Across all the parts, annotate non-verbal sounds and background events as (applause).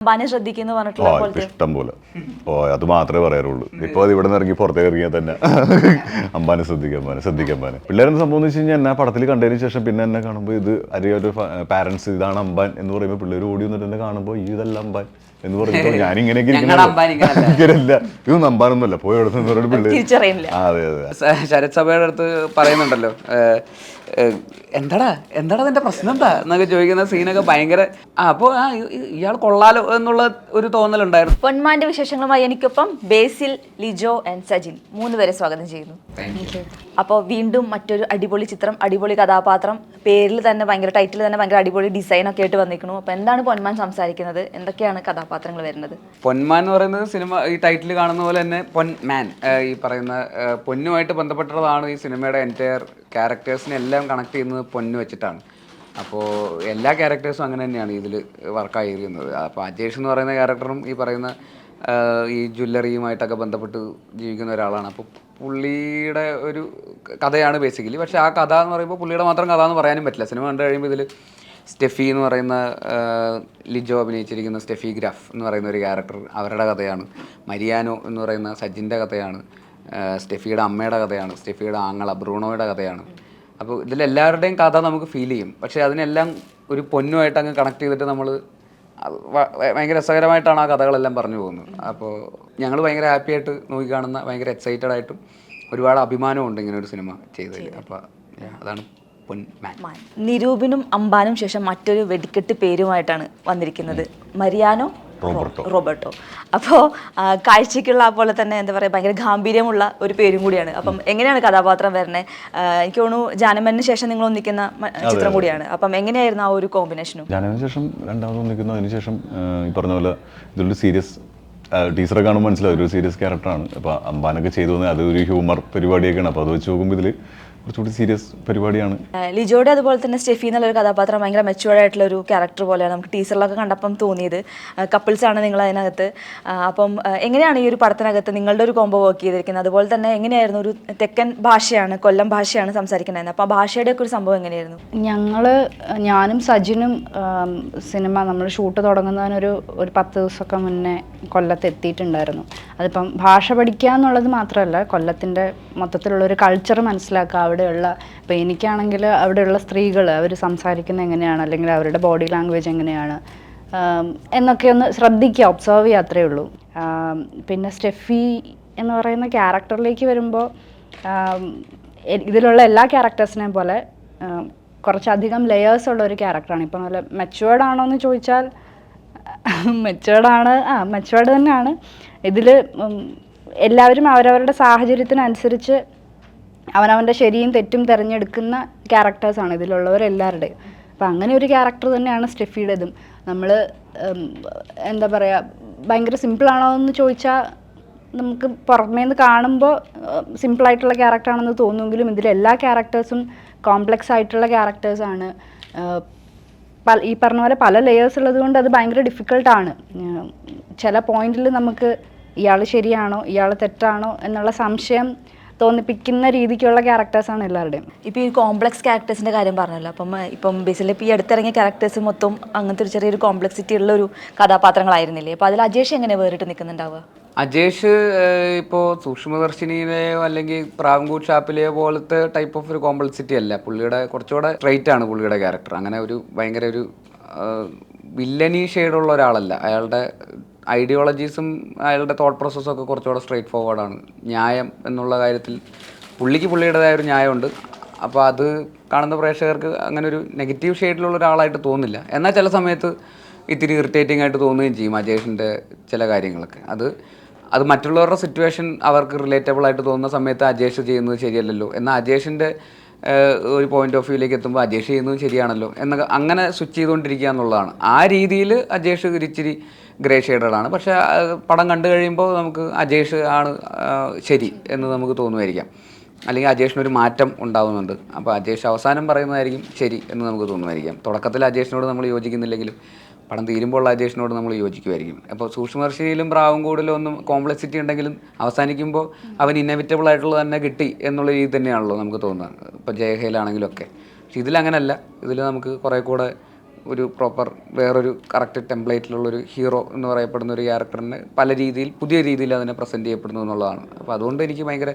അമ്പാനെ ശ്രദ്ധിക്കുന്നു പറഞ്ഞിട്ടുള്ള പോലത്തെ. ഇഷ്ടം പോലെ ഓ അത് മാത്രമേ പറയാറുള്ളൂ. ഇപ്പൊ അത് ഇവിടെ നിന്ന് ഇറങ്ങി പുറത്തേക്ക് ഇറങ്ങിയാൽ തന്നെ (laughs) അമ്പാനെ ശ്രദ്ധിക്കാം അമ്പാനെ ശ്രദ്ധിക്കാം അമ്പാനെ പിള്ളേരെന്ന് സംഭവം എന്ന് വെച്ച് കഴിഞ്ഞാൽ എന്നെ പടത്തിൽ കണ്ടതിന് ശേഷം പിന്നെ എന്നെ കാണുമ്പോൾ ഇത് അറിയാം പാരന്റ്സ് ഇതാണ് അമ്പാൻ എന്ന് പറയുമ്പോൾ പിള്ളേർ ഓടി വന്നിട്ട് എന്നെ കാണുമ്പോൾ ഈ ഇതല്ല അമ്പാൻ എന്ന് പറഞ്ഞിട്ട് (laughs) ഇങ്ങനല്ല. ഇങ്ങനെയല്ല. ഇതൊന്നും അമ്പാനൊന്നുമല്ല പോയി പിള്ളേർ അതെ അതെ. ശരത് സഭയുടെ അടുത്ത് പറയുന്നുണ്ടല്ലോ. എന്താടാ? എന്താടാ നിന്റെ പ്രശ്നം എന്താ? എന്നൊക്കെ ചോദിക്കുന്ന സീനൊക്കെ ഭയങ്കര അപ്പോ അപ്പോൾ ആ ഇയാൾ കൊള്ളാലോ എന്നുള്ള ഒരു തോന്നലുണ്ടായിരുന്നു. പൊന്മാന്റെ വിശേഷങ്ങളുമായി എനിക്കൊപ്പം ബേസിൽ ലിജോ ആൻഡ് സജിൻ. മൂന്ന് പേരെ സ്വാഗതം ചെയ്യുന്നു. അപ്പോൾ വീണ്ടും മറ്റൊരു അടിപൊളി ചിത്രം അടിപൊളി കഥാപാത്രം. പേരിൽ തന്നെ ഭയങ്കര ടൈറ്റിൽ തന്നെ ഭയങ്കര അടിപൊളി ഡിസൈൻ ഒക്കെ ആയിട്ട് വന്നിരിക്കുന്നു. അപ്പോൾ എന്താണ് പൊന്മാൻ സംസാരിക്കുന്നത്? എന്തൊക്കെയാണ് കഥാപാത്രങ്ങൾ വരുന്നത്? പൊന്മാൻ എന്ന് പറയുന്നത് സിനിമ ഈ ടൈറ്റിൽ കാണുന്ന പോലെ തന്നെ പൊൻമാൻ ഈ പറയുന്ന പൊന്നുമായിട്ട് ബന്ധപ്പെട്ടതാണ് ഈ സിനിമയുടെ എന്റയർ ക്യാരക്ടേഴ്സിനെ എല്ലാം കണക്ട് ചെയ്യുന്നത് പൊന്നു വെച്ചിട്ടാണ്. അപ്പോൾ എല്ലാ ക്യാരക്ടേഴ്സും അങ്ങനെ തന്നെയാണ് ഇതിൽ വർക്കായിരിക്കുന്നത് അപ്പോൾ അജേഷ് എന്ന് പറയുന്ന ക്യാരക്ടറും ഈ പറയുന്ന ഈ ജ്വല്ലറിയുമായിട്ടൊക്കെ ബന്ധപ്പെട്ട് ജീവിക്കുന്ന ഒരാളാണ്. അപ്പോൾ പുള്ളിയുടെ ഒരു കഥയാണ് ബേസിക്കലി പക്ഷേ ആ കഥ എന്ന് പറയുമ്പോൾ പുള്ളിയുടെ മാത്രം കഥ എന്ന് പറയാനും പറ്റില്ല. സിനിമ കണ്ടു കഴിയുമ്പോൾ ഇതിൽ സ്റ്റെഫി എന്ന് പറയുന്ന ലിജോ അഭിനയിച്ചിരിക്കുന്ന സ്റ്റെഫി ഗ്രാഫ് എന്ന് പറയുന്ന ഒരു ക്യാരക്ടർ അവരുടെ കഥയാണ്. മരിയാനോ എന്ന് പറയുന്ന സജിന്റെ കഥയാണ്. സ്റ്റെഫിയുടെ അമ്മയുടെ കഥയാണ്. സ്റ്റെഫിയുടെ ആങ്ങള ബ്രൂണോയുടെ കഥയാണ്. അപ്പോൾ ഇതിലെല്ലാവരുടെയും കഥ നമുക്ക് ഫീൽ ചെയ്യും. പക്ഷേ അതിനെല്ലാം ഒരു പൊന്നുമായിട്ട് അങ്ങ് കണക്ട് ചെയ്തിട്ട് നമ്മൾ ഭയങ്കര രസകരമായിട്ടാണ് ആ കഥകളെല്ലാം പറഞ്ഞു പോകുന്നത്. അപ്പോൾ ഞങ്ങൾ ഭയങ്കര ഹാപ്പി ആയിട്ട് നോക്കി കാണുന്ന ഭയങ്കര എക്സൈറ്റഡ് ആയിട്ടും ഒരുപാട് അഭിമാനമുണ്ട് ഇങ്ങനെ ഒരു സിനിമ ചെയ്തതിൽ. അപ്പോൾ അതാണ് പൊൻ മാൻ. മാൻ. നിരൂപിനും അമ്പാനും ശേഷം മറ്റൊരു വെടിക്കെട്ട് പേരുമായിട്ടാണ് വന്നിരിക്കുന്നത്. Mariano Roberto. റോബർട്ടോ. അപ്പോൾ കാഴ്ചയ്ക്കുള്ള പോലെ തന്നെ എന്താ പറയുക ഭയങ്കര ഗാംഭീര്യമുള്ള ഒരു പേരും കൂടിയാണ്. അപ്പം എങ്ങനെയാണ് കഥാപാത്രം വരണേ? എനിക്ക് തോന്നുന്നു ജാനമന് ശേഷം നിങ്ങൾ ഒന്നിക്കുന്ന ചിത്രം കൂടിയാണ്. അപ്പം എങ്ങനെയായിരുന്നു ആ ഒരു കോമ്പിനേഷനും? ജാനമന് ശേഷം രണ്ടാമത് ഒന്നിക്കുന്നതിന് അതിന് ശേഷം ഈ പറഞ്ഞ പോലെ ഇതൊരു സീരിയസ് ടീച്ചറെ കാണുമ്പോൾ മനസ്സിലാവും ഒരു സീരിയസ് ക്യാരക്ടറാണ്. അപ്പോൾ അമ്പാനൊക്കെ ചെയ്തു തന്നെ അതൊരു ഹ്യൂമർ പരിപാടിയൊക്കെയാണ്. അപ്പോൾ അത് വെച്ച് നോക്കുമ്പോൾ ഇതിൽ കുറച്ചുകൂടി സീരിയസ് പരിപാടിയാണ്. ലിജോയുടെ അതുപോലെ തന്നെ സ്റ്റെഫി എന്നുള്ള ഒരു കഥാപാത്രം ഭയങ്കര മെച്ചുവേർഡ് ആയിട്ടുള്ള ഒരു ക്യാരക്ടർ പോലെയാണ് നമുക്ക് ടീച്ചറിലൊക്കെ കണ്ടപ്പം തോന്നിയത്. കപ്പിൾസ് ആണ് നിങ്ങൾ അതിനകത്ത്. അപ്പം എങ്ങനെയാണ് ഈ ഒരു പടത്തിനകത്ത് നിങ്ങളുടെ ഒരു കോംബോ വർക്ക് ചെയ്തിരിക്കുന്നത്? അതുപോലെ തന്നെ എങ്ങനെയായിരുന്നു ഒരു തെക്കൻ ഭാഷയാണ് കൊല്ലം ഭാഷയാണ് സംസാരിക്കുന്നത് അപ്പോൾ ആ ഭാഷയുടെ ഒക്കെ ഒരു സംഭവം എങ്ങനെയായിരുന്നു? ഞങ്ങൾ ഞാനും സജിനും സിനിമ നമ്മൾ ഷൂട്ട് തുടങ്ങുന്നതിനൊരു ഒരു പത്ത് ദിവസമൊക്കെ മുന്നേ കൊല്ലത്ത് എത്തിയിട്ടുണ്ടായിരുന്നു അതിപ്പം ഭാഷ പഠിക്കുക എന്നുള്ളത് മാത്രമല്ല കൊല്ലത്തിന്റെ മൊത്തത്തിലുള്ള ഒരു കൾച്ചർ മനസ്സിലാക്കുക അവിടെയുള്ള ഇപ്പം എനിക്കാണെങ്കിൽ അവിടെയുള്ള സ്ത്രീകൾ അവർ സംസാരിക്കുന്നത് എങ്ങനെയാണ് അല്ലെങ്കിൽ അവരുടെ ബോഡി ലാംഗ്വേജ് എങ്ങനെയാണ് എന്നൊക്കെ ഒന്ന് ശ്രദ്ധിക്കുക ഒബ്സർവ് ചെയ്യുക അത്രയേ ഉള്ളൂ. പിന്നെ സ്റ്റെഫി എന്ന് പറയുന്ന ക്യാരക്ടറിലേക്ക് വരുമ്പോൾ ഇതിലുള്ള എല്ലാ ക്യാരക്ടേഴ്സിനെയും പോലെ കുറച്ചധികം ലെയേഴ്സ് ഉള്ള ഒരു ക്യാരക്ടറാണ് ഇപ്പം നല്ല മെച്ചുവേർഡ് ആണോ എന്ന് ചോദിച്ചാൽ മെച്ചുവേർഡാണ് ആ മെച്ചുവേർഡ് തന്നെയാണ്. ഇതിൽ എല്ലാവരും അവരവരുടെ സാഹചര്യത്തിനനുസരിച്ച് അവനവന്റെ ശരിയും തെറ്റും തിരഞ്ഞെടുക്കുന്ന ക്യാരക്ടേഴ്സാണ് ഇതിലുള്ളവരെല്ലാവരുടെയും അപ്പം അങ്ങനെ ഒരു ക്യാരക്ടർ തന്നെയാണ് സ്റ്റെഫിയുടേതും നമ്മൾ എന്താ പറയുക ഭയങ്കര സിമ്പിളാണോ എന്ന് ചോദിച്ചാൽ നമുക്ക് പുറമേ നിന്ന് കാണുമ്പോൾ സിമ്പിളായിട്ടുള്ള ക്യാരക്ടറാണെന്ന് തോന്നുമെങ്കിലും ഇതിലെല്ലാ ക്യാരക്ടേഴ്സും കോംപ്ലക്സ് ആയിട്ടുള്ള ക്യാരക്ടേഴ്സാണ് ഈ പറഞ്ഞ പോലെ പല ലെയേഴ്സ് ഉള്ളത് കൊണ്ട് അത് ഭയങ്കര ഡിഫിക്കൾട്ടാണ് ചില പോയിന്റിൽ നമുക്ക് ഇയാൾ ശരിയാണോ ഇയാൾ തെറ്റാണോ എന്നുള്ള സംശയം തോന്നിപ്പിക്കുന്ന രീതിക്കുള്ള ക്യാരക്ടേഴ്സാണ് എല്ലാവരുടെയും. ഇപ്പോൾ ഈ കോംപ്ലക്സ് ക്യാരക്ടേഴ്സിന്റെ കാര്യം പറഞ്ഞല്ലോ. അപ്പം ഇപ്പം ബേസിൽ ഇപ്പോൾ ഈ അടുത്തിറങ്ങിയ ക്യാരക്ടേഴ്സ് മൊത്തം അങ്ങനത്തെ ഒരു ചെറിയൊരു കോംപ്ലക്സിറ്റി ഉള്ള ഒരു കഥാപാത്രങ്ങളായിരുന്നില്ലേ? അപ്പോൾ അതിൽ അജേഷ് എങ്ങനെ വേറിട്ട് നിൽക്കുന്നുണ്ടാവുക അജേഷ് ഇപ്പോൾ സൂക്ഷ്മദർശിനിയിലെയോ അല്ലെങ്കിൽ പ്രാങ്കൂർ ഷാപ്പിലെയോ പോലത്തെ ടൈപ്പ് ഓഫ് ഒരു കോംപ്ലക്സിറ്റി അല്ല. പുള്ളിയുടെ കുറച്ചുകൂടെ സ്ട്രൈറ്റ് ആണ് പുള്ളിയുടെ ക്യാരക്ടർ അങ്ങനെ ഒരു ഭയങ്കര ഒരു വില്ലനി ഷെയ്ഡുള്ള ഒരാളല്ല. അയാളുടെ ഐഡിയോളജീസും അയാളുടെ തോട്ട് പ്രോസസ്സും ഒക്കെ കുറച്ചുകൂടെ സ്ട്രൈറ്റ് ഫോർവേഡാണ് ന്യായം എന്നുള്ള കാര്യത്തിൽ പുള്ളിക്ക് പുള്ളിയുടേതായ ഒരു ന്യായമുണ്ട്. അപ്പോൾ അത് കാണുന്ന പ്രേക്ഷകർക്ക് അങ്ങനെ ഒരു നെഗറ്റീവ് ഷെയ്ഡിലുള്ള ഒരാളായിട്ട് തോന്നില്ല എന്നാൽ ചില സമയത്ത് ഇത്തിരി ഇറിറ്റേറ്റിംഗ് ആയിട്ട് തോന്നുകയും ചെയ്യും അജേഷിന്റെ ചില കാര്യങ്ങളൊക്കെ. അത് അത് മറ്റുള്ളവരുടെ സിറ്റുവേഷൻ അവർക്ക് റിലേറ്റബിൾ ആയിട്ട് തോന്നുന്ന സമയത്ത് അജേഷ് ചെയ്യുന്നത് ശരിയല്ലല്ലോ. എന്നാൽ അജേഷിന്റെ ഒരു പോയിന്റ് ഓഫ് വ്യൂയിലേക്ക് എത്തുമ്പോൾ അജേഷ് ചെയ്യുന്നത് ശരിയാണല്ലോ. എന്നൊക്കെ അങ്ങനെ സ്വിച്ച് ചെയ്തുകൊണ്ടിരിക്കുക എന്നുള്ളതാണ്. ആ രീതിയിൽ അജേഷ് ഇച്ചിരി ഗ്രേ ഷെയ്ഡാണ് പക്ഷേ പടം കണ്ടു കഴിയുമ്പോൾ നമുക്ക് അജേഷ് ആണ് ശരി എന്ന് നമുക്ക് തോന്നുമായിരിക്കാം. അല്ലെങ്കിൽ അജേഷിന് ഒരു മാറ്റം ഉണ്ടാകുന്നുണ്ട് അപ്പോൾ അജേഷ് അവസാനം പറയുന്നതായിരിക്കും ശരി എന്ന് നമുക്ക് തോന്നുമായിരിക്കാം. തുടക്കത്തിൽ അജേഷിനോട് നമ്മൾ യോജിക്കുന്നില്ലെങ്കിലും പടം തീരുമ്പോൾ ഉള്ള അജേഷിനോട് നമ്മൾ യോജിക്കുമായിരിക്കും. അപ്പോൾ സൂക്ഷ്മദർശിയിലും പ്രാവുംകൂടിലും ഒന്നും കോംപ്ലക്സിറ്റി ഉണ്ടെങ്കിലും അവസാനിക്കുമ്പോൾ അവൻ ഇന്നവിറ്റബിൾ ആയിട്ടുള്ളത് തന്നെ കിട്ടി എന്നുള്ള രീതി തന്നെയാണല്ലോ നമുക്ക് തോന്നുന്നത്. ഇപ്പോൾ ജയഹയിലാണെങ്കിലും ഒക്കെ പക്ഷെ ഇതിലങ്ങനല്ല ഇതിൽ നമുക്ക് കുറേ കൂടെ ഒരു പ്രോപ്പർ വേറൊരു കറക്റ്റ് ടെംപ്ലേറ്റിലുള്ളൊരു ഹീറോ എന്ന് പറയപ്പെടുന്ന ഒരു ക്യാരക്ടറിന് പല രീതിയിൽ പുതിയ രീതിയിൽ അതിനെ പ്രസന്റ് ചെയ്യപ്പെടുന്നു എന്നുള്ളതാണ്. അപ്പോൾ അതുകൊണ്ട് എനിക്ക് ഭയങ്കര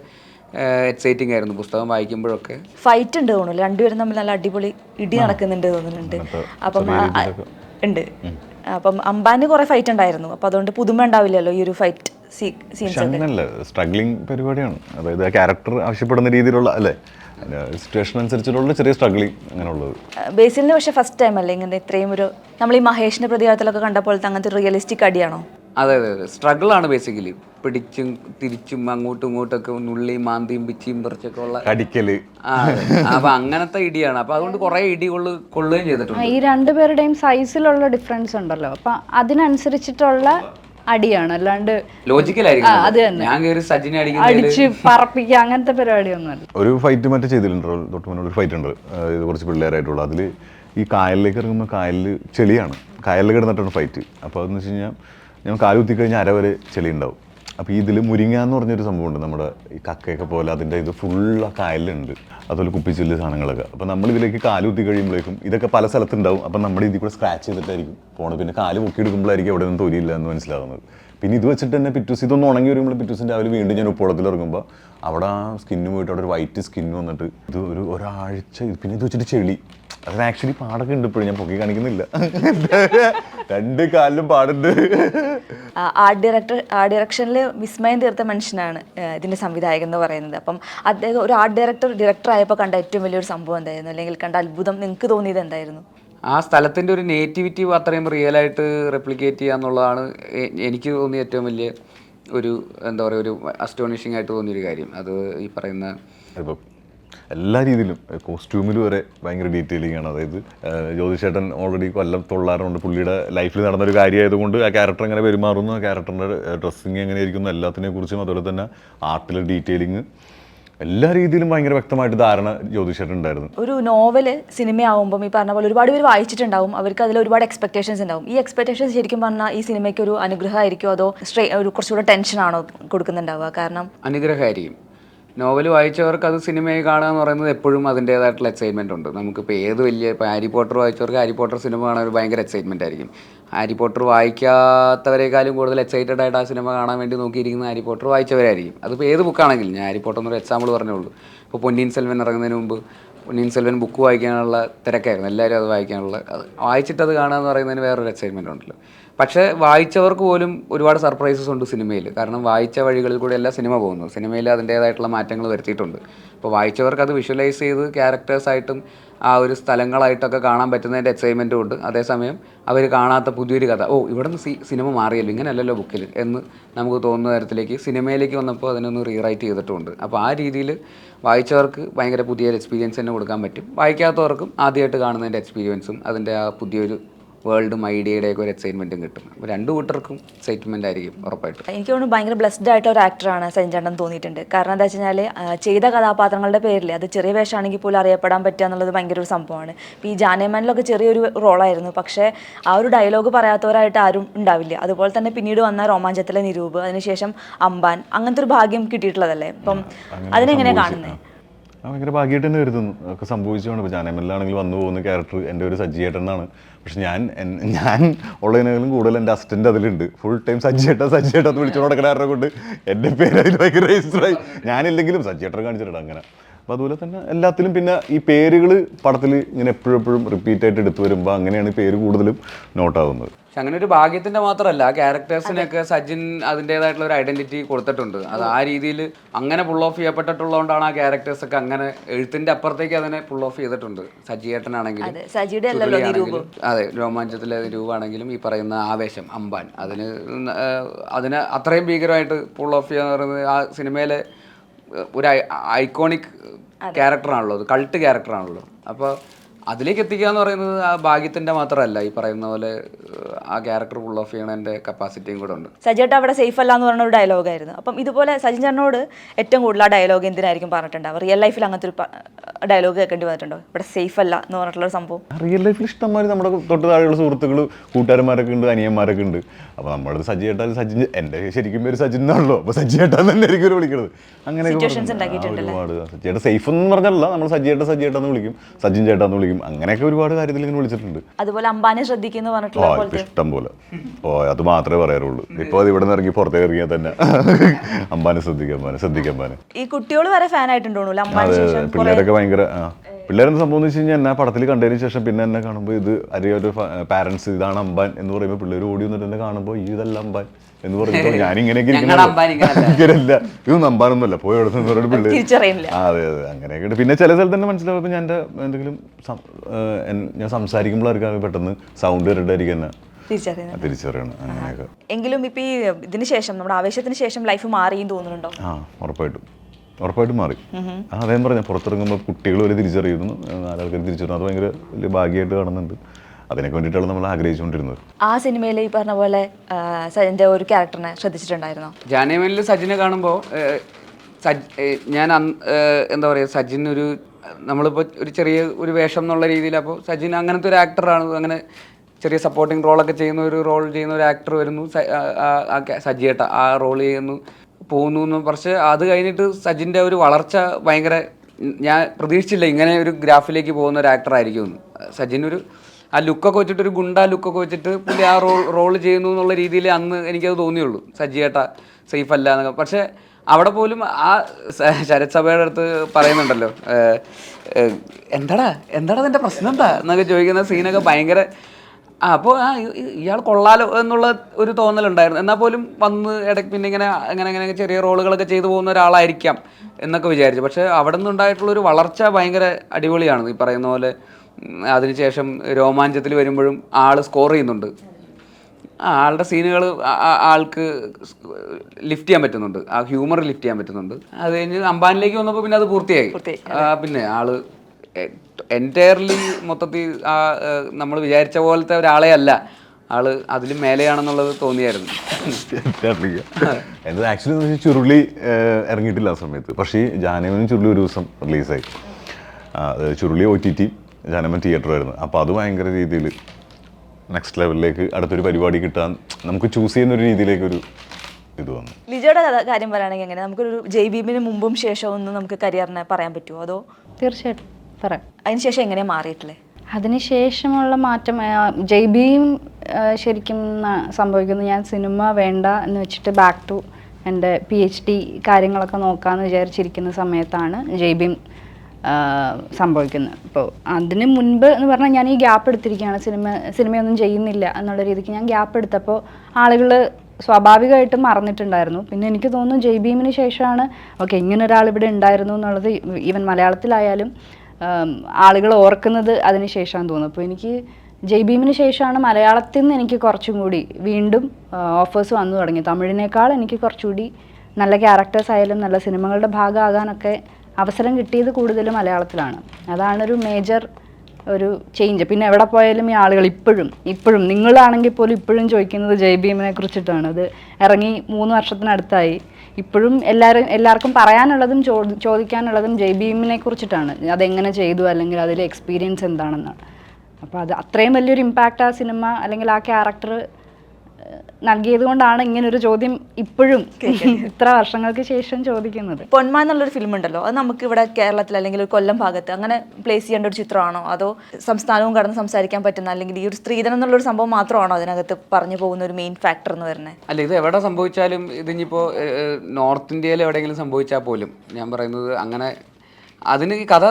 എക്സൈറ്റിംഗ് ആയിരുന്നു പുസ്തകം വായിക്കുമ്പോഴൊക്കെ. ഫൈറ്റ് ഉണ്ട് തോന്നുന്നു. രണ്ടുപേരും തമ്മിൽ നല്ല അടിപൊളി ഇടി നടക്കുന്നുണ്ട് തോന്നുന്നുണ്ട്. അപ്പം ഉണ്ട്. അപ്പം അംബാന് കുറെ ഫൈറ്റ് ഉണ്ടായിരുന്നു. അപ്പൊ അതുകൊണ്ട് പുതുമ ഉണ്ടാവില്ലല്ലോ ഈ ഒരു ഫൈറ്റ് സീൻസ് സ്ട്രഗ്ലിംഗ് പരിപാടിയാണ്. അതായത് ആ ക്യാരക്ടർ ആവശ്യപ്പെടുന്ന രീതിയിലുള്ള അല്ലേ? സിറ്റുവേഷൻ അനുസരിച്ചുള്ള ചെറിയ സ്ട്രഗ്ലിംഗ് അങ്ങനെയുള്ളത്. ബേസിലിന് പക്ഷെ ഫസ്റ്റ് ടൈം അല്ലേ ഇങ്ങനെ ഇത്രയും ഒരു നമ്മൾ ഈ മഹേഷിന്റെ പ്രതികാരത്തിലൊക്കെ കണ്ടപ്പോഴത്തെ അങ്ങനത്തെ റിയലിസ്റ്റിക് അടിയാണോ? അതെ അതെ സ്ട്രഗിൾ ആണ് ബേസിക്കലി പിടിച്ചും തിരിച്ചും അങ്ങോട്ടും ഇങ്ങോട്ടൊക്കെ നുള്ളിയും മാന്തിയും പിച്ചിയും പറിച്ചൊക്കെ ഉള്ള കടിക്കൽ അപ്പൊ അങ്ങനത്തെ ഇടിയാണ്. അപ്പൊ അതുകൊണ്ട് കുറെ ഇടി കൊള്ളു കൊള്ളുകയും ചെയ്തിട്ടുണ്ട്. ഈ രണ്ടുപേരുടെയും സൈസിലുള്ള ഡിഫറൻസ് ഉണ്ടല്ലോ. അപ്പൊ അതിനനുസരിച്ചിട്ടുള്ള അടിയാണ്. അല്ലാണ്ട് ലോജിക്കലായിരിക്കും ആ, അത്. തന്നെ. ഞാൻ കയറി സജിനെ അടിച്ച് പറപ്പിക്കുക അങ്ങനത്തെ പരിപാടിയൊന്നുമല്ല. ഒരു ഫൈറ്റ് മറ്റേ ചെയ്തിട്ടുണ്ടോ. തൊട്ട് മുന്നേ ഒരു ഫൈറ്റ് ഉണ്ട്. ഇത് കുറച്ച് പിള്ളേരായിട്ടുള്ളൂ. അതിൽ ഈ കായലിലേക്ക് ഇറങ്ങുമ്പോൾ കായലിൽ ചെളിയാണ്. കായലിൽ കിടന്നിട്ടാണ് ഫൈറ്റ് അപ്പോൾ അതെന്ന് വെച്ച് കഴിഞ്ഞാൽ ഞാൻ കാലുത്തി കഴിഞ്ഞാൽ അര വരെ ചെളി ഉണ്ടാവും അപ്പോൾ ഇതിൽ മുരിങ്ങ എന്ന് പറഞ്ഞൊരു സംഭവമുണ്ട് നമ്മുടെ ഈ കക്കയൊക്കെ പോലെ അതിന്റെ ഇത് ഫുൾ ആ കായലിലുണ്ട്. അതുപോലെ കുപ്പിച്ചില്ല സാധനങ്ങളൊക്കെ. അപ്പോൾ നമ്മൾ ഇതിലേക്ക് കാൽ കുത്തി കഴിയുമ്പോഴേക്കും ഇതൊക്കെ പല സ്ഥലത്തുണ്ടാവും. അപ്പം നമ്മുടെ ഇതിൽ കൂടെ സ്ക്രാച്ച് ചെയ്തിട്ടായിരിക്കും പോണത്. പിന്നെ കാൽ പൊക്കി എടുക്കുമ്പോഴായിരിക്കും അവിടെ നിന്ന് തൊലിയില്ല എന്ന് മനസ്സിലാകുന്നത് പിന്നെ ഇത് വെച്ചിട്ട് തന്നെ പിറ്റൂസ് ഇതൊന്നും ഉണങ്ങി വരുമ്പോൾ പിറ്റൂസിന്റെ രാവിലെ വീണ്ടും ഞാൻ ഉപ്പുളത്തിൽ ഇറങ്ങുമ്പോൾ അവിടെ ആ സ്കിന്ന് പോയിട്ട് അവിടെ ഒരു വൈറ്റ് സ്കിന്ന് വന്നിട്ട് ഇത് ഒരു ഒരാഴ്ച പിന്നെ ഇത് വെച്ചിട്ട് ചെളി. അതിന് ആക്ച്വലി പാടൊക്കെ ഉണ്ട് ഇപ്പോഴും ഞാൻ പൊക്കി കാണിക്കുന്നില്ല. (laughs) രണ്ട് കാലിലും പാടുണ്ട്. ആർട്ട് ഡയറക്ടർ ആർട്ട് ഡയറക്ഷനിൽ വിസ്മയം തീർത്ത മനുഷ്യനാണ് ഇതിന്റെ സംവിധായകൻ എന്ന് പറയുന്നത്. അപ്പം അദ്ദേഹം ഒരു ആർട്ട് ഡയറക്ടർ ഡയറക്ടർ ആയപ്പോൾ കണ്ട ഏറ്റവും വലിയൊരു സംഭവം എന്തായിരുന്നു? അല്ലെങ്കിൽ കണ്ട അത്ഭുതം നിങ്ങൾക്ക് തോന്നിയത് എന്തായിരുന്നു? ആ സ്ഥലത്തിന്റെ ഒരു നേറ്റിവിറ്റി അത്രയും റിയലായിട്ട് റെപ്ലിക്കേറ്റ് ചെയ്യുക എന്നുള്ളതാണ് എനിക്ക് തോന്നിയ ഏറ്റവും വലിയ ഒരു എന്താ പറയുക ഒരു അസ്റ്റോണിഷിംഗ് ആയിട്ട് തോന്നിയൊരു കാര്യം. അത് ഈ പറയുന്ന എല്ലാ രീതിയിലും കോസ്റ്റ്യൂമിൽ വരെ ഭയങ്കര ഡീറ്റെയിലിംഗ് ആണ്. അതായത് ജ്യോതിഷേട്ടൻ ഓൾറെഡി കൊല്ലം തൊള്ളാറുണ്ട്. പുള്ളിയുടെ ലൈഫിൽ നടന്നൊരു കാര്യമായതുകൊണ്ട് ആ ക്യാരക്ടർ എങ്ങനെ പെരുമാറുന്നു ആ ക്യാരക്ടറിന്റെ ഡ്രസ്സിങ് എങ്ങനെ ഇരിക്കുന്നു എല്ലാത്തിനെ കുറിച്ചും അതുപോലെ തന്നെ ആർട്ടിലെ ഡീറ്റെയിലിംഗ് എല്ലാ രീതിയിലും ഭയങ്കര വ്യക്തമായിട്ട് ധാരണ ചോദിച്ചിട്ടുണ്ടായിരുന്നു ഒരു നോവൽ സിനിമയാവുമ്പം ഈ പറഞ്ഞ പോലെ ഒരുപാട് പേര് വായിച്ചിട്ടുണ്ടാവും. അവർക്ക് അതിൽ ഒരുപാട് എക്സ്പെക്ടേഷൻസ് ഉണ്ടാവും. ഈ എക്സ്പെക്ടേഷൻസ് ശരിക്കും പറഞ്ഞാൽ ഈ സിനിമയ്ക്ക് ഒരു അനുഗ്രഹമായിരിക്കും അതോ സ്ട്രേ ഒരു കുറച്ചുകൂടെ ടെൻഷനാണോ കൊടുക്കുന്നുണ്ടാവുക? കാരണം അനുഗ്രഹമായിരിക്കും. നോവൽ വായിച്ചവർക്ക് അത് സിനിമയെ കാണുക എന്ന് പറയുന്നത് എപ്പോഴും അതിന്റേതായിട്ടുള്ള എക്സൈറ്റ്മെന്റ് ഉണ്ട്. നമുക്കിപ്പോൾ ഏത് വലിയ ഇപ്പോൾ ഹാരി പോട്ടർ വായിച്ചവർക്ക് ഹാരി പോട്ടർ സിനിമ കാണാൻ ഒരു ഭയങ്കര എക്സൈറ്റ്മെന്റ് ആയിരിക്കും. ഹാരി പോട്ടർ വായിക്കാത്തവരെക്കാളും കൂടുതൽ എക്സൈറ്റഡ് ആയിട്ട് ആ സിനിമ കാണാൻ വേണ്ടി നോക്കിയിരിക്കുന്ന ഹാരി പോട്ടർ വായിച്ചവരായിരിക്കും. അതിപ്പോൾ ഏത് ബുക്കാണെങ്കിലും ഞാൻ ഹാരി പോട്ടർ എന്നൊരു എക്സാമ്പിൾ പറഞ്ഞുള്ളൂ. ഇപ്പോൾ പൊന്നിയിൻ സെൽവൻ ഇറങ്ങുന്നതിന് മുമ്പ് പൊന്നിയിൻ സെൽവൻ ബുക്ക് വായിക്കാനുള്ള തിരക്കായിരുന്നു. എല്ലാവരും അത് വായിക്കാനുള്ള അത് വായിച്ചിട്ട് അത് കാണുക എന്ന് പറയുന്നതിന് വേറൊരു എക്സൈറ്റ്മെന്റ് ഉണ്ടല്ലോ. പക്ഷേ വായിച്ചവർക്ക് പോലും ഒരുപാട് സർപ്രൈസസ് ഉണ്ട് സിനിമയിൽ കാരണം വായിച്ച വഴികളിൽ കൂടെ സിനിമ പോകുന്നു. സിനിമയിൽ അതിന്റേതായിട്ടുള്ള മാറ്റങ്ങൾ വരുത്തിയിട്ടുണ്ട്. അപ്പോൾ വായിച്ചവർക്ക് അത് വിഷ്വലൈസ് ചെയ്ത് ക്യാരക്ടേഴ്സായിട്ടും ആ ഒരു സ്ഥലങ്ങളായിട്ടൊക്കെ കാണാൻ പറ്റുന്നതിന്റെ എക്സൈറ്റ്മെന്റും ഉണ്ട്. അതേസമയം അവർ കാണാത്ത പുതിയൊരു കഥ ഓ ഇവിടെ നിന്ന് സിനിമ മാറിയല്ലോ ഇങ്ങനെയല്ലല്ലോ ബുക്കിൽ എന്ന് നമുക്ക് തോന്നുന്ന തരത്തിലേക്ക് സിനിമയിലേക്ക് വന്നപ്പോൾ അതിനൊന്ന് റീറൈറ്റ് ചെയ്തിട്ടുണ്ട്. അപ്പോൾ ആ രീതിയിൽ വായിച്ചവർക്ക് ഭയങ്കര പുതിയൊരു എക്സ്പീരിയൻസ് തന്നെ കൊടുക്കാൻ പറ്റും. വായിക്കാത്തവർക്കും ആദ്യമായിട്ട് കാണുന്നതിന്റെ എക്സ്പീരിയൻസും അതിന്റെ ആ പുതിയൊരു വേൾഡും ഐഡിയയുടെയൊക്കെ ഒരു എക്സൈറ്റ്മെന്റും കിട്ടും. അപ്പോൾ രണ്ടു കൂട്ടർക്കും എക്സൈറ്റ്മെന്റ് ആയിരിക്കും ഉറപ്പായിട്ടും. എനിക്ക് തോന്നുന്നു ഭയങ്കര ബ്ലെസ്ഡ് ആയിട്ട് ഒരു ആക്ടറാണ് സഞ്ജാണ്ടൻ തോന്നിയിട്ടുണ്ട്. കാരണം എന്താ വെച്ചാൽ കഴിഞ്ഞാൽ ചെയ്ത കഥാപാത്രങ്ങളുടെ പേരിൽ അത് ചെറിയ വേഷമാണെങ്കിൽ പോലും അറിയപ്പെടാൻ പറ്റുക എന്നുള്ളത് ഭയങ്കര ഒരു സംഭവമാണ്. ഇപ്പോൾ ഈ ജാനേമാനിലൊക്കെ ചെറിയൊരു റോളായിരുന്നു പക്ഷേ ആ ഒരു ഡയലോഗ് പറയാത്തവരായിട്ട് ആരും ഉണ്ടാവില്ല. അതുപോലെ തന്നെ പിന്നീട് വന്ന രോമാഞ്ചത്തിലെ നിരൂപ് അതിനുശേഷം അമ്പാൻ അങ്ങനത്തെ ഒരു ഭാഗ്യം കിട്ടിയിട്ടുള്ളതല്ലേ? അപ്പം അതിനെങ്ങനെയാണ് കാണുന്നത് ഭയങ്കര ഭാഗ്യമായിട്ട് തന്നെ കരുതുന്നു. ഒക്കെ സംഭവിച്ചതാണ്. ഇപ്പോൾ ജാനമല്ലാണെങ്കിൽ വന്നു പോകുന്ന ക്യാരക്ടർ എന്റെ ഒരു സജ്ജിയേട്ടനാണ്. പക്ഷെ ഞാൻ ഞാൻ ഉള്ളതിനേക്കാളും കൂടുതൽ എന്റെ അസിസ്റ്റന്റ് അതിലുണ്ട്. ഫുൾ ടൈം സജ്ജിയേട്ടൻ സജ്ജിയേട്ടൻ എന്ന് വിളിച്ചു നടക്കുന്ന കാരണം കൊണ്ട് എന്റെ പേര് അതിൽ ഭയങ്കര രജിസ്റ്ററായി ഞാനില്ലെങ്കിലും സജ്ജിയേട്ടൻ കാണിച്ചിട്ടുണ്ട് അങ്ങനെ. അപ്പോൾ അതുപോലെ തന്നെ എല്ലാത്തിലും പിന്നെ ഈ പേരുകൾ പടത്തിൽ ഇങ്ങനെ എപ്പോഴും എപ്പോഴും റിപ്പീറ്റ് ആയിട്ട് എടുത്തു വരുമ്പോൾ അങ്ങനെയാണ് പേര് കൂടുതലും നോട്ടാവുന്നത് പക്ഷെ അങ്ങനെ ഒരു ഭാഗ്യത്തിന്റെ മാത്രമല്ല ആ ക്യാരക്ടേഴ്സിനൊക്കെ സജിൻ അതിന്റെതായിട്ടുള്ള ഒരു ഐഡന്റിറ്റി കൊടുത്തിട്ടുണ്ട്. അത് ആ രീതിയിൽ അങ്ങനെ പുൾ ഓഫ് ചെയ്യപ്പെട്ടിട്ടുള്ളതുകൊണ്ടാണ് ആ ക്യാരക്ടേഴ്സ് ഒക്കെ അങ്ങനെ എഴുത്തിന്റെ അപ്പുറത്തേക്ക് അതിനെ പുൾ ഓഫ് ചെയ്തിട്ടുണ്ട്. സജിയേട്ടനാണെങ്കിലും അതെ സജിയുടെ അല്ലല്ലോ നിരൂപ്. സുഹൃയാണെങ്കിലും, അതെ രോമാഞ്ചത്തിലെ രൂപമാണെങ്കിലും ഈ പറയുന്ന ആവേശം അമ്പാൻ. അതിന് അതിന് അത്രയും ഭീകരമായിട്ട് പുൾ ഓഫ് ചെയ്യാന്ന് പറയുന്നത് ആ സിനിമയിലെ ഒരു ഐക്കോണിക് ക്യാരക്ടറാണല്ലോ അത് കൾട്ട് ക്യാരക്ടറാണല്ലോ അപ്പോൾ അതിലേക്ക് എത്തിക്കുക എന്ന് പറയുന്നത് ആ ഭാഗ്യത്തിന്റെ മാത്രമല്ല. ഈ പറയുന്ന പോലെ ആ ക്യാരക്ടർ പുൾ ഓഫ് ചെയ്യണതിന്റെ കപ്പാസിറ്റിയും കൂടെ ഉണ്ട്. ചേട്ടാ അവിടെ സേഫ് അല്ല എന്ന് പറഞ്ഞ ഒരു ഡയലോഗ് ആയിരുന്നു. അപ്പം ഇതുപോലെ സജിൻ ചേട്ടനോട് ഏറ്റവും കൂടുതൽ ആ ഡയലോഗ് എന്തിനായിരിക്കും പറഞ്ഞിട്ടുണ്ടാവുക? റിയൽ ലൈഫിൽ അങ്ങനത്തെ ഒരു ഡയലോഗ് കേൾക്കേണ്ടി വന്നിട്ടുണ്ടോ? ഇവിടെ സേഫ് അല്ല എന്ന് പറഞ്ഞിട്ടുള്ള ഒരു സംഭവം. റിയൽ ലൈഫിൽ ഇഷ്ടംമാതിരി നമ്മുടെ തൊട്ട് താഴെയുള്ള സുഹൃത്തുക്കൾ കൂട്ടുകാരന്മാരൊക്കെ ഉണ്ട് അനിയന്മാരൊക്കെ ഉണ്ട്. അപ്പോൾ നമ്മളത് സജി ചേട്ടാ സജി എന്റെ ശരിക്കും പേര് സജിൻ എന്നാണല്ലോ. അപ്പോൾ ചേട്ടാ തന്നെ ആയിരിക്കും ഒരു വിളിക്കുന്നത് അങ്ങനെ സജി സജ്ജിയേട്ട സേഫ് എന്ന് പറഞ്ഞല്ല. നമ്മൾ സജ്ജിയേട്ട സജ്ജിയേട്ടാന്ന് വിളിക്കും. സജിൻ ചേട്ടാന്ന് വിളിക്കും. പറയും. അങ്ങനെയൊക്കെ ഒരുപാട് കാര്യത്തിൽ ഇങ്ങനെ വിളിച്ചിട്ടുണ്ട്. അതുപോലെ അംബാനെ ശ്രദ്ധിക്കുന്നു ഓ പറഞ്ഞിട്ടുള്ള ഇപ്പൊ ഇഷ്ടം പോലെ. ഓ അത് മാത്രമേ പറയാറുള്ളൂ. ഇപ്പൊ അത് ഇവിടെ നിന്ന് ഇറങ്ങി പുറത്തേക്ക് ഇറങ്ങിയാൽ തന്നെ. അമ്പാനെ ശ്രദ്ധിക്കാൻ അമ്പാനെ ശ്രദ്ധിക്കാൻ അമ്പാനെ ഈ കുട്ടികൾ വരെ ഫാൻ ആയിട്ടുണ്ടോ ശേഷം പിള്ളേരൊക്കെ ഭയങ്കര ആ. പിള്ളേരെന്ന് സംഭവം എന്ന് വെച്ച് കഴിഞ്ഞാൽ എന്നെ പടത്തിൽ കണ്ടതിന് ശേഷം പിന്നെ എന്നെ കാണുമ്പോൾ ഇത് അറിയാം ഒരു പാരന്റ്സ് ഇതാണ് അമ്പാൻ എന്ന് പറയുമ്പോൾ പിള്ളേർ ഓടി വന്നിട്ട് എന്നെ കാണുമ്പോൾ ഈ ഇതല്ല അമ്പാൻ എന്ന് പറഞ്ഞു (laughs) ഞാൻ ഇങ്ങനെയൊക്കെ ഞങ്ങളുടെ അമ്പാൻ ഇങ്ങനല്ല. ഇങ്ങനെയല്ല. ഇതൊന്നും അമ്പാനൊന്നുമല്ല പോയി അവിടെ നിന്ന് പിള്ളേർ അതെ അതെ അങ്ങനെയൊക്കെ ഉണ്ട്. പിന്നെ ചില സ്ഥലത്ത് തന്നെ മനസ്സിലാവുമ്പോൾ ഞാൻ എന്റെ എന്തെങ്കിലും ഞാൻ സംസാരിക്കുമ്പോൾ സംസാരിക്കുമ്പോഴായിരിക്കും പെട്ടെന്ന് സൗണ്ട് കേട്ടിട്ടായിരിക്കും തന്നെ തിരിച്ചറിയുന്നത് തിരിച്ചറിയണം. അങ്ങനെയൊക്കെ. എങ്കിലും ഇപ്പൊ ഈ ഇതിന് ശേഷം നമ്മുടെ ആവേശത്തിന് ശേഷം ലൈഫ് മാറിയും തോന്നുന്നുണ്ടോ? ആ ഉറപ്പായിട്ടും. ഉറപ്പായിട്ടും മാറി. അതേ പറഞ്ഞ പുറത്തിറങ്ങുമ്പോൾ കുട്ടികൾ വരെ തിരിച്ചറിയുന്നു. നാലാൾക്കാർ തിരിച്ചറിയുന്നു. അത് ഭയങ്കര വലിയ ഭാഗ്യമായിട്ട് കാണുന്നുണ്ട്. അതിനൊക്കെ വേണ്ടിയിട്ടാണ് നമ്മൾ ആഗ്രഹിച്ചുകൊണ്ടിരുന്നത്. ആ സിനിമയിൽ ഈ പറഞ്ഞ പോലെ സജിന്റെ ഒരു ക്യാരക്ടറിനെ ശ്രദ്ധിച്ചിട്ടുണ്ടായിരുന്നു? ജാനേമനിൽ സജിനെ കാണുമ്പോൾ സജ് ഞാൻ എന്താ പറയുക സജിൻ ഒരു നമ്മളിപ്പോൾ ഒരു ചെറിയ ഒരു വേഷം എന്നുള്ള രീതിയിൽ അപ്പോൾ സജിൻ അങ്ങനത്തെ ഒരു ആക്ടറാണ്. അങ്ങനെ ചെറിയ സപ്പോർട്ടിങ് റോളൊക്കെ ചെയ്യുന്ന ഒരു റോൾ ചെയ്യുന്ന ഒരു ആക്ടർ വരുന്നു. സജിയേട്ട ആ റോൾ ചെയ്യുന്നു പോകുന്നു എന്ന് പക്ഷേ അത് കഴിഞ്ഞിട്ട് സജിന്റെ ഒരു വളർച്ച ഭയങ്കര ഞാൻ പ്രതീക്ഷിച്ചില്ല ഇങ്ങനെ ഒരു ഗ്രാഫിലേക്ക് പോകുന്ന ഒരു ആക്ടർ ആയിരിക്കും സജിൻ ഒരു ആ ലുക്കൊക്കെ വെച്ചിട്ട് ഒരു ഗുണ്ട ലുക്കൊക്കെ വെച്ചിട്ട് പുള്ളി ആ റോൾ റോൾ ചെയ്യുന്നു എന്നുള്ള രീതിയിൽ അന്ന് എനിക്കത് തോന്നിയുള്ളൂ. സജ്ജിയേട്ട സേഫ് അല്ല എന്നൊക്കെ. പക്ഷേ അവിടെ പോലും ആ ശരത് സഭയുടെ അടുത്ത് പറയുന്നുണ്ടല്ലോ എന്താടാ എന്താടാ നിന്റെ പ്രശ്നം എന്താ? എന്നൊക്കെ ചോദിക്കുന്ന സീനൊക്കെ ഭയങ്കര ആ അപ്പോൾ ആ ഇയാൾ കൊള്ളാലോ എന്നുള്ള ഒരു തോന്നലുണ്ടായിരുന്നു. എന്നാൽ പോലും വന്ന് ഇടയ്ക്ക് പിന്നെ ഇങ്ങനെ അങ്ങനെ അങ്ങനെ ചെറിയ റോളുകളൊക്കെ ചെയ്തു പോകുന്ന ഒരാളായിരിക്കാം എന്നൊക്കെ വിചാരിച്ചു. പക്ഷേ അവിടെ നിന്നുണ്ടായിട്ടുള്ളൊരു വളർച്ച ഭയങ്കര അടിപൊളിയാണ് ഈ പറയുന്ന പോലെ അതിനുശേഷം രോമാഞ്ചത്തിൽ വരുമ്പോഴും ആൾ സ്കോർ ചെയ്യുന്നുണ്ട്. ആളുടെ സീനുകൾ ആൾക്ക് ലിഫ്റ്റ് ചെയ്യാൻ പറ്റുന്നുണ്ട്. ആ ഹ്യൂമർ ലിഫ്റ്റ് ചെയ്യാൻ പറ്റുന്നുണ്ട്. അത് കഴിഞ്ഞ് അംബാനിലേക്ക് വന്നപ്പോൾ പിന്നെ അത് പൂർത്തിയായി. പിന്നെ ആൾ എന്റയർലി മൊത്തത്തിൽ ആ നമ്മൾ വിചാരിച്ച പോലത്തെ ഒരാളെ അല്ല. ആൾ അതിലും മേലെയാണെന്നുള്ളത് തോന്നിയായിരുന്നു. എന്നത് ആക്ച്വലി ചുരുളി ഇറങ്ങിയിട്ടില്ല ആ സമയത്ത്. പക്ഷേ ഈ ജാനവനും ചുരുളി ഒരു ദിവസം റിലീസായി Churuli O T T Janeman തിയേറ്ററായിരുന്നു അപ്പോൾ അത് ഭയങ്കര രീതിയിൽ നെക്സ്റ്റ് ലെവലിലേക്ക് അടുത്തൊരു പരിപാടി കിട്ടാൻ നമുക്ക് ചൂസ് ചെയ്യുന്ന ഒരു രീതിയിലേക്കൊരു ഇത് വന്നു. ലിജയുടെ കഥ കാര്യം പറയുകയാണെങ്കിൽ എങ്ങനെ? നമുക്കൊരു ജയ് ഭീമിന് മുമ്പും ശേഷവും ഒന്നും നമുക്ക് കരിയറിനെ പറയാൻ പറ്റുമോ അതോ തീർച്ചയായിട്ടും. പറയാം. അതിനുശേഷം എങ്ങനെയാ മാറിയിട്ടില്ലേ? അതിനുശേഷമുള്ള മാറ്റം ആ, ജയ്ബിയും ശരിക്കും സംഭവിക്കുന്നു. സംഭവിക്കുന്നത് ഞാൻ സിനിമ വേണ്ട എന്ന് വെച്ചിട്ട് ബാക്ക് ടു എന്റെ പി എച്ച് ഡി കാര്യങ്ങളൊക്കെ നോക്കാമെന്ന് വിചാരിച്ചിരിക്കുന്ന സമയത്താണ് ജയ്ബിയും സംഭവിക്കുന്നത് അപ്പോൾ അതിന് മുൻപ് എന്ന് പറഞ്ഞാൽ ഞാൻ ഈ ഗ്യാപ്പ് എടുത്തിരിക്കുകയാണ്. സിനിമ സിനിമയൊന്നും ചെയ്യുന്നില്ല എന്നുള്ള രീതിക്ക് ഞാൻ ഗ്യാപ്പ് എടുത്തപ്പോൾ ആളുകൾ സ്വാഭാവികമായിട്ടും മറന്നിട്ടുണ്ടായിരുന്നു. പിന്നെ എനിക്ക് തോന്നുന്നു ജയ് ഭീമിന് ശേഷമാണ് ഓക്കെ ഇങ്ങനെ ഒരാൾ ഇവിടെ ഉണ്ടായിരുന്നു എന്നുള്ളത് ഈവൻ മലയാളത്തിലായാലും ആളുകൾ ഓർക്കുന്നത് അതിന് ശേഷമാണ് തോന്നുന്നു. അപ്പോൾ എനിക്ക് ജയ് ഭീമിന് ശേഷമാണ് മലയാളത്തിൽ നിന്ന് എനിക്ക് കുറച്ചും കൂടി വീണ്ടും ഓഫേഴ്സ് വന്നു തുടങ്ങി തമിഴിനേക്കാൾ എനിക്ക് കുറച്ചുകൂടി നല്ല ക്യാരക്ടേഴ്സ് ആയാലും നല്ല സിനിമകളുടെ ഭാഗമാകാനൊക്കെ അവസരം കിട്ടിയത് കൂടുതൽ മലയാളത്തിലാണ്. അതാണൊരു മേജർ ഒരു ചേഞ്ച് പിന്നെ എവിടെ പോയാലും ഈ ആളുകൾ ഇപ്പോഴും ഇപ്പോഴും നിങ്ങളാണെങ്കിൽ പോലും ഇപ്പോഴും ചോദിക്കുന്നത് ജയ് ഭീമിനെ കുറിച്ചിട്ടാണ്. അത് ഇറങ്ങി മൂന്ന് വർഷത്തിനടുത്തായി. ഇപ്പോഴും എല്ലാവരും എല്ലാവർക്കും പറയാനുള്ളതും ചോദിക്കാനുള്ളതും ജയ് ഭീമിനെ കുറിച്ചിട്ടാണ്. അതെങ്ങനെ ചെയ്തു അല്ലെങ്കിൽ അതിലെ എക്സ്പീരിയൻസ് എന്താണെന്നാണ്. അപ്പോൾ അത് അത്രയും വലിയൊരു ഇമ്പാക്റ്റ് ആ സിനിമ അല്ലെങ്കിൽ ആ ക്യാരക്ടർ നൽകിയത് കൊണ്ടാണ് ഒരു ചോദ്യം ഇപ്പോഴും ഇത്ര വർഷങ്ങൾക്ക് ശേഷം ചോദിക്കുന്നത്. പൊന്മ എന്നുള്ളൊരു ഫിലിം ഉണ്ടല്ലോ അത് നമുക്ക് ഇവിടെ കേരളത്തിൽ അല്ലെങ്കിൽ ഒരു കൊല്ലം ഭാഗത്ത് അങ്ങനെ പ്ലേസ് ചെയ്യേണ്ട ഒരു ചിത്രമാണോ? അതോ സംസ്ഥാനവും കടന്ന് സംസാരിക്കാൻ പറ്റുന്ന അല്ലെങ്കിൽ ഈ ഒരു സ്ത്രീധനം എന്നുള്ള ഒരു സംഭവം മാത്രമാണോ അതിനകത്ത് പറഞ്ഞു പോകുന്ന ഒരു മെയിൻ ഫാക്ടർ എന്ന് പറയുന്നത്? അല്ല ഇത് എവിടെ സംഭവിച്ചാലും ഇതിനിപ്പോൾ നോർത്ത് ഇന്ത്യയിൽ എവിടെയെങ്കിലും സംഭവിച്ചാൽ പോലും. ഞാൻ പറയുന്നത് അങ്ങനെ അതിന് കഥ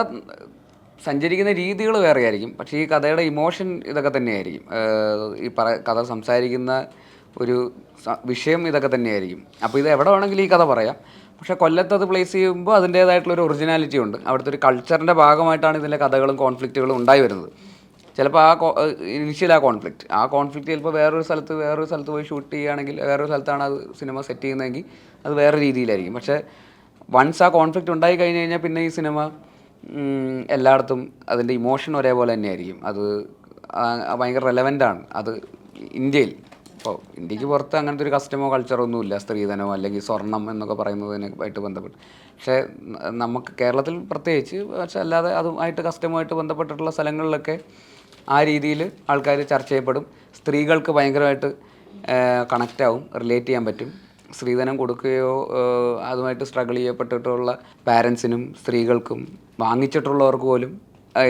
സഞ്ചരിക്കുന്ന രീതികൾ വേറെ ആയിരിക്കും പക്ഷേ ഈ കഥയുടെ ഇമോഷൻ ഇതൊക്കെ തന്നെയായിരിക്കും. ഈ പറ കഥ സംസാരിക്കുന്ന ഒരു വിഷയം ഇതൊക്കെ തന്നെയായിരിക്കും. അപ്പോൾ ഇത് എവിടെ വേണമെങ്കിലും ഈ കഥ പറയാം. പക്ഷേ കൊല്ലത്ത് അത് പ്ലേസ് ചെയ്യുമ്പോൾ അതിന്റേതായിട്ടുള്ള ഒരു ഒറിജിനാലിറ്റി ഉണ്ട്. അവിടുത്തെ ഒരു കൾച്ചറിന്റെ ഭാഗമായിട്ടാണ് ഇതിന്റെ കഥകളും കോൺഫ്ലിക്റ്റുകളും ഉണ്ടായി വരുന്നത്. ചിലപ്പോൾ ആ ഇനിഷ്യൽ ആ കോൺഫ്ലിക്റ്റ് ആ കോൺഫ്ലിക്റ്റ് ചിലപ്പോൾ വേറൊരു സ്ഥലത്ത് വേറൊരു സ്ഥലത്ത് പോയി ഷൂട്ട് ചെയ്യുകയാണെങ്കിൽ വേറൊരു സ്ഥലത്താണ് അത് സിനിമ സെറ്റ് ചെയ്യുന്നതെങ്കിൽ അത് വേറെ രീതിയിലായിരിക്കും. പക്ഷേ വൺസ് ആ കോൺഫ്ലിക്റ്റ് ഉണ്ടായി കഴിഞ്ഞ് കഴിഞ്ഞാൽ പിന്നെ ഈ സിനിമ എല്ലായിടത്തും അതിന്റെ ഇമോഷൻ ഒരേപോലെ തന്നെയായിരിക്കും. അത് ഭയങ്കര റെലവന്റ് ആണ്. അത് ഇന്ത്യയിൽ. ഇപ്പോൾ ഇന്ത്യയ്ക്ക് പുറത്ത് അങ്ങനത്തെ ഒരു കസ്റ്റമോ കൾച്ചറോ ഒന്നുമില്ല. സ്ത്രീധനമോ അല്ലെങ്കിൽ സ്വർണം എന്നൊക്കെ പറയുന്നതിനായിട്ട് ബന്ധപ്പെട്ട്. പക്ഷേ നമുക്ക് കേരളത്തിൽ പ്രത്യേകിച്ച് പക്ഷേ അല്ലാതെ അതുമായിട്ട് കസ്റ്റമുമായിട്ട് ബന്ധപ്പെട്ടിട്ടുള്ള സ്ഥലങ്ങളിലൊക്കെ ആ രീതിയിൽ ആൾക്കാർ ചർച്ച ചെയ്യപ്പെടും. സ്ത്രീകൾക്ക് ഭയങ്കരമായിട്ട് കണക്റ്റാവും റിലേറ്റ് ചെയ്യാൻ പറ്റും. സ്ത്രീധനം കൊടുക്കുകയോ അതുമായിട്ട് സ്ട്രഗിൾ ചെയ്യപ്പെട്ടിട്ടുള്ള പാരൻസിനും സ്ത്രീകൾക്കും വാങ്ങിച്ചിട്ടുള്ളവർക്ക് പോലും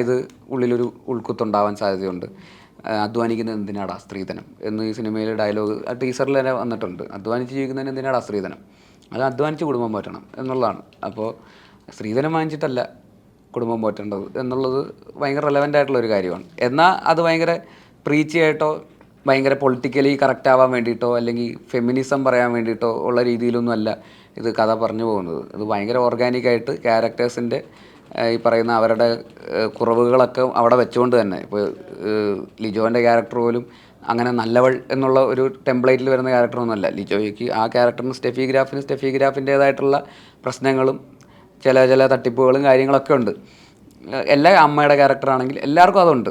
ഇത് ഉള്ളിലൊരു ഉൾക്കുത്തുണ്ടാവാൻ സാധ്യതയുണ്ട്. അധ്വാനിക്കുന്നത് എന്തിനാടാ സ്ത്രീധനം? എന്ന് ഈ സിനിമയിലെ ഡയലോഗ് ആ ടീച്ചറിൽ തന്നെ വന്നിട്ടുണ്ട്. അധ്വാനിച്ച് ജീവിക്കുന്നതിന് എന്തിനാടാ സ്ത്രീധനം? അത് അധ്വാനിച്ച് കുടുംബം പോറ്റണം എന്നുള്ളതാണ്. അപ്പോൾ സ്ത്രീധനം വാങ്ങിച്ചിട്ടല്ല കുടുംബം പോറ്റേണ്ടത് എന്നുള്ളത് ഭയങ്കര റെലവന്റ് ആയിട്ടുള്ള ഒരു കാര്യമാണ്. എന്നാൽ അത് ഭയങ്കര പ്രീച്ചി ആയിട്ടോ ഭയങ്കര പൊളിറ്റിക്കലി കറക്റ്റ് ആവാൻ വേണ്ടിയിട്ടോ അല്ലെങ്കിൽ ഫെമിനിസം പറയാൻ വേണ്ടിയിട്ടോ ഉള്ള രീതിയിലൊന്നും അല്ല ഇത് കഥ പറഞ്ഞു പോകുന്നത്. ഇത് ഭയങ്കര ഓർഗാനിക്കായിട്ട് ക്യാരക്ടേഴ്സിന്റെ ഈ പറയുന്ന അവരുടെ കുറവുകളൊക്കെ അവിടെ വെച്ചുകൊണ്ട് തന്നെ. ഇപ്പോൾ ലിജോന്റെ ക്യാരക്ടർ പോലും അങ്ങനെ നല്ലവൾ എന്നുള്ള ഒരു ടെംപ്ലേറ്റിൽ വരുന്ന ക്യാരക്ടറൊന്നുമല്ല ലിജോയ്ക്ക് ആ ക്യാരക്ടറിന് സ്റ്റെഫി ഗ്രാഫിന് സ്റ്റെഫി ഗ്രാഫിന്റേതായിട്ടുള്ള പ്രശ്നങ്ങളും ചില ചില തട്ടിപ്പുകളും കാര്യങ്ങളൊക്കെ ഉണ്ട്. എല്ലാ അമ്മയുടെ ക്യാരക്ടറാണെങ്കിൽ എല്ലാവർക്കും അതുണ്ട്.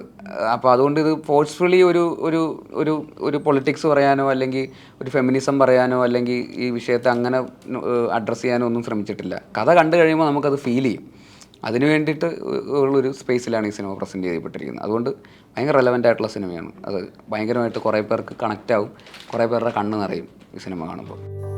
അപ്പോൾ അതുകൊണ്ട് ഇത് ഫോഴ്സ്ഫുള്ളി ഒരു ഒരു ഒരു ഒരു പൊളിറ്റിക്സ് പറയാനോ അല്ലെങ്കിൽ ഒരു ഫെമിനിസം പറയാനോ അല്ലെങ്കിൽ ഈ വിഷയത്തെ അങ്ങനെ അഡ്രസ്സ് ചെയ്യാനോ ഒന്നും ശ്രമിച്ചിട്ടില്ല. കഥ കണ്ടു കഴിയുമ്പോൾ നമുക്കത് ഫീൽ ചെയ്യും. അതിന് വേണ്ടിയിട്ട് ഉള്ളൊരു സ്പേസിലാണ് ഈ സിനിമ പ്രസന്റ് ചെയ്യപ്പെട്ടിരിക്കുന്നത്. അതുകൊണ്ട് ഭയങ്കര റെലവന്റ് ആയിട്ടുള്ള സിനിമയാണ്. അത് ഭയങ്കരമായിട്ട് കുറേ പേർക്ക് കണക്റ്റ് ആവും. കുറേ പേരുടെ കണ്ണ് നിറയും ഈ സിനിമ കാണുമ്പോൾ.